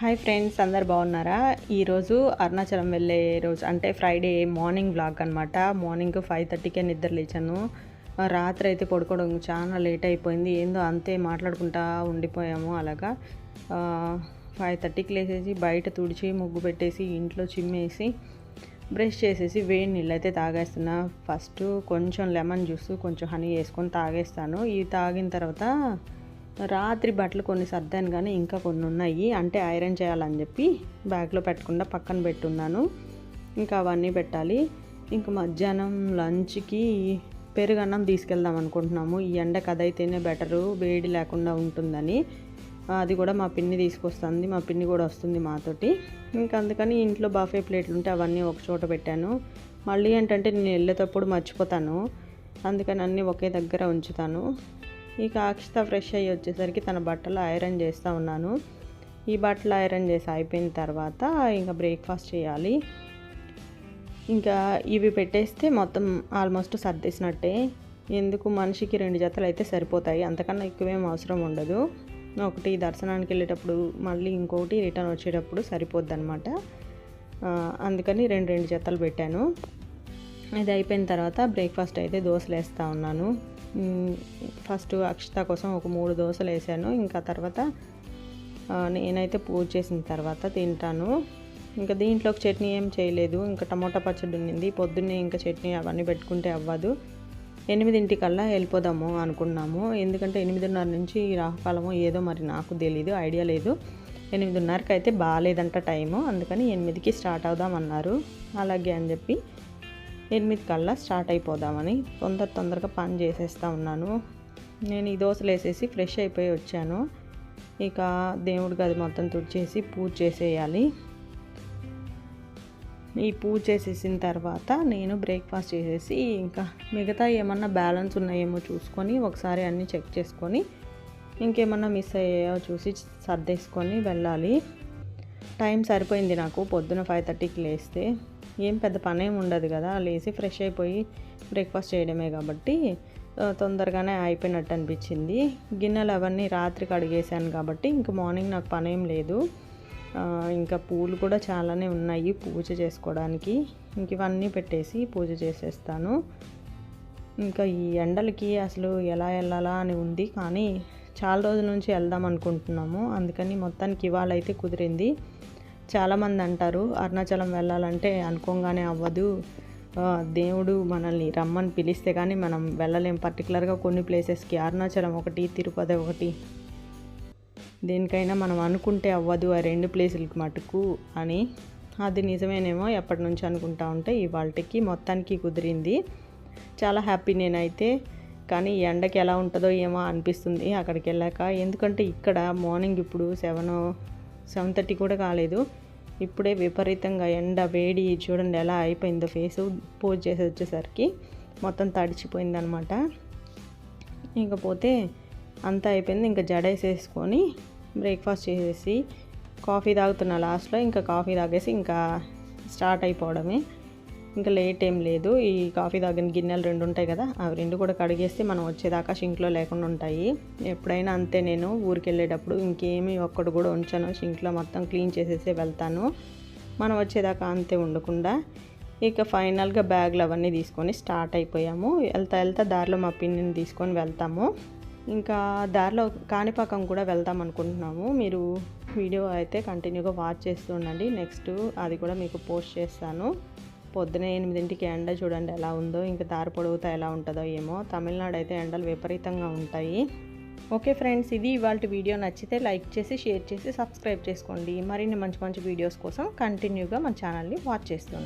Hi friends అందరు బాగున్నారా? ఈరోజు అరుణాచలం వెళ్ళే రోజు అంటే ఫ్రైడే మార్నింగ్ బ్లాగ్ అనమాట మార్నింగ్ ఫైవ్ థర్టీకే నిద్ర లేచాను. రాత్రి అయితే పడుకోవడం చాలా లేట్ అయిపోయింది. ఏందో అంతే మాట్లాడుకుంటా ఉండిపోయాము అలాగా. ఫైవ్ థర్టీకి లేచేసి బయట తుడిచి ముగ్గు పెట్టేసి ఇంట్లో చిమ్మేసి బ్రష్ చేసేసి వేడి నీళ్ళు అయితే తాగేస్తున్నా. ఫస్ట్ కొంచెం లెమన్ జ్యూస్ కొంచెం హనీ వేసుకొని తాగేస్తాను. ఇవి తాగిన తర్వాత రాత్రి బట్టలు కొన్ని సర్దాను కానీ ఇంకా కొన్ని ఉన్నాయి. అంటే ఐరన్ చేయాలని చెప్పి బ్యాగ్లో పెట్టకుండా పక్కన పెట్టున్నాను. ఇంకా అవన్నీ పెట్టాలి. ఇంకా మధ్యాహ్నం లంచ్కి పెరుగన్నం తీసుకెళ్దాం అనుకుంటున్నాము. ఈ ఎండ కదైతేనే బెటరు వేడి లేకుండా ఉంటుందని. అది కూడా మా పిన్ని తీసుకొస్తుంది. మా పిన్ని కూడా వస్తుంది మాతోటి. ఇంకా అందుకని ఇంట్లో బాఫే ప్లేట్లు ఉంటే అవన్నీ ఒక చోట పెట్టాను. మళ్ళీ ఏంటంటే నేను వెళ్ళేటప్పుడు మర్చిపోతాను. అందుకని అన్నీ ఒకే దగ్గర ఉంచుతాను. ఇక అక్షిత ఫ్రెష్ అయ్యి వచ్చేసరికి తన బట్టలు ఐరన్ చేస్తూ ఉన్నాను. ఈ బట్టలు ఐరన్ చేసి అయిపోయిన తర్వాత ఇంకా బ్రేక్ఫాస్ట్ చేయాలి. ఇంకా ఇవి పెట్టేస్తే మొత్తం ఆల్మోస్ట్ సర్దేసినట్టే. ఎందుకు? మనిషికి రెండు జతలు అయితే సరిపోతాయి. అంతకన్నా ఎక్కువేం అవసరం ఉండదు. ఒకటి దర్శనానికి వెళ్ళేటప్పుడు మళ్ళీ ఇంకొకటి రిటర్న్ వచ్చేటప్పుడు సరిపోద్ది అనమాట అందుకని రెండు రెండు జతలు పెట్టాను. ఇది అయిపోయిన తర్వాత బ్రేక్ఫాస్ట్ అయితే దోశలు వేస్తూ ఉన్నాను. ఫస్ట్ అక్షత కోసం ఒక మూడు దోశలు వేసాను. ఇంకా తర్వాత నేనైతే పూజ చేసిన తర్వాత తింటాను. ఇంకా దీంట్లోకి చట్నీ ఏం చేయలేదు. ఇంకా టమోటా పచ్చడి ఉన్నింది. పొద్దున్నే ఇంకా చట్నీ అవన్నీ పెట్టుకుంటే అవ్వదు. ఎనిమిదింటికల్లా వెళ్ళిపోదాము అనుకున్నాము. ఎందుకంటే ఎనిమిదిన్నర నుంచి రాహుకాలము ఏదో మరి నాకు తెలీదు ఐడియా లేదు. ఎనిమిదిన్నరకి అయితే బాగాలేదంట టైము. అందుకని ఎనిమిదికి స్టార్ట్ అవుదామన్నారు. అలాగే అని చెప్పి ఎనిమిది కల్లా స్టార్ట్ అయిపోదామని తొందర తొందరగా పని చేసేస్తూ ఉన్నాను. నేను ఈ దోశలు వేసేసి ఫ్రెష్ అయిపోయి వచ్చాను. ఇక దేవుడి గది మొత్తం తుడిచేసి పూజ చేసేయాలి. ఈ పూజ చేసేసిన తర్వాత నేను బ్రేక్ఫాస్ట్ చేసేసి ఇంకా మిగతా ఏమన్నా బ్యాలెన్స్ ఉన్నాయేమో చూసుకొని ఒకసారి అన్నీ చెక్ చేసుకొని ఇంకేమన్నా మిస్ అయ్యాయో చూసి సర్దేసుకొని వెళ్ళాలి. టైం సరిపోయింది నాకు పొద్దున ఫైవ్ థర్టీకి లేస్తే. ఏం పెద్ద పని ఏమి ఉండదు కదా లేచి ఫ్రెష్ అయిపోయి బ్రేక్ఫాస్ట్ చేయడమే కాబట్టి తొందరగానే అయిపోయినట్టు అనిపించింది. గిన్నెలు అవన్నీ రాత్రి కడిగేసాను కాబట్టి ఇంకా మార్నింగ్ నాకు పని ఏం లేదు ఇంకా పూలు కూడా చాలానే ఉన్నాయి పూజ చేసుకోవడానికి. ఇంక ఇవన్నీ పెట్టేసి పూజ చేసేస్తాను. ఇంకా ఈ ఎండలకి అసలు ఎలా వెళ్ళాలా అని ఉంది కానీ చాలా రోజుల నుంచి వెళ్దాం అనుకుంటున్నాము. అందుకని మొత్తానికి ఇవాళ అయితే కుదిరింది. చాలామంది అంటారు అరుణాచలం వెళ్ళాలంటే అనుకోగానే అవ్వదు. దేవుడు మనల్ని రమ్మని పిలిస్తే కానీ మనం వెళ్ళలేం. పర్టికులర్గా కొన్ని ప్లేసెస్కి అరుణాచలం ఒకటి తిరుపతి ఒకటి. దేనికైనా మనం అనుకుంటే అవ్వదు ఆ రెండు ప్లేసులకి మటుకు అని. అది నిజమేనేమో ఎప్పటి నుంచి అనుకుంటా ఉంటే ఇవాళకి మొత్తానికి కుదిరింది. చాలా హ్యాపీ నేనైతే. కానీ ఎండకి ఎలా ఉంటుందో ఏమో అనిపిస్తుంది అక్కడికి వెళ్ళాక. ఎందుకంటే ఇక్కడ మార్నింగ్ ఇప్పుడు సెవెన్ సెవెన్ థర్టీ కూడా కాలేదు. ఇప్పుడే విపరీతంగా ఎండ వేడి చూడండి ఎలా అయిపోయిందో ఫేసు పూజ చేసి వచ్చేసరికి మొత్తం తడిచిపోయిందనమాట. ఇంకపోతే అంతా అయిపోయింది. ఇంకా జడేసేసుకొని బ్రేక్ఫాస్ట్ చేసేసి కాఫీ తాగుతున్న లాస్ట్లో. ఇంకా కాఫీ తాగేసి ఇంకా స్టార్ట్ అయిపోవడమే. ఇంకా లేట్ ఏం లేదు. ఈ కాఫీ తాగిన గిన్నెలు రెండు ఉంటాయి కదా అవి రెండు కూడా కడిగేస్తే మనం వచ్చేదాకా షింక్లో లేకుండా ఉంటాయి. ఎప్పుడైనా అంతే నేను ఊరికి వెళ్ళేటప్పుడు ఇంకేమి ఒక్కడు కూడా ఉంచాను. షింక్లో మొత్తం క్లీన్ చేసేసి వెళ్తాను. మనం వచ్చేదాకా అంతే ఉండకుండా. ఇక ఫైనల్గా బ్యాగ్లు అవన్నీ తీసుకొని స్టార్ట్ అయిపోయాము. వెళ్తా వెళ్తా దారిలో మా పిన్నిని తీసుకొని వెళ్తాము. ఇంకా దారిలో కాణిపాకం కూడా వెళ్దాం అనుకుంటున్నాము. మీరు వీడియో అయితే కంటిన్యూగా వాచ్ చేస్తూ ఉండండి. నెక్స్ట్ అది కూడా మీకు పోస్ట్ చేస్తాను. పొద్దునే ఎనిమిదింటికి ఎండ చూడండి ఎలా ఉందో ఇంకా దారి పొడవుతా ఎలా ఉంటుందో ఏమో. తమిళనాడు అయితే ఎండలు విపరీతంగా ఉంటాయి. ఓకే ఫ్రెండ్స్ ఇది ఇవాళ వీడియో. నచ్చితే లైక్ చేసి షేర్ చేసి సబ్స్క్రైబ్ చేసుకోండి. మరిన్ని మంచి మంచి వీడియోస్ కోసం కంటిన్యూగా మన ఛానల్ని వాచ్ చేస్తున్నాను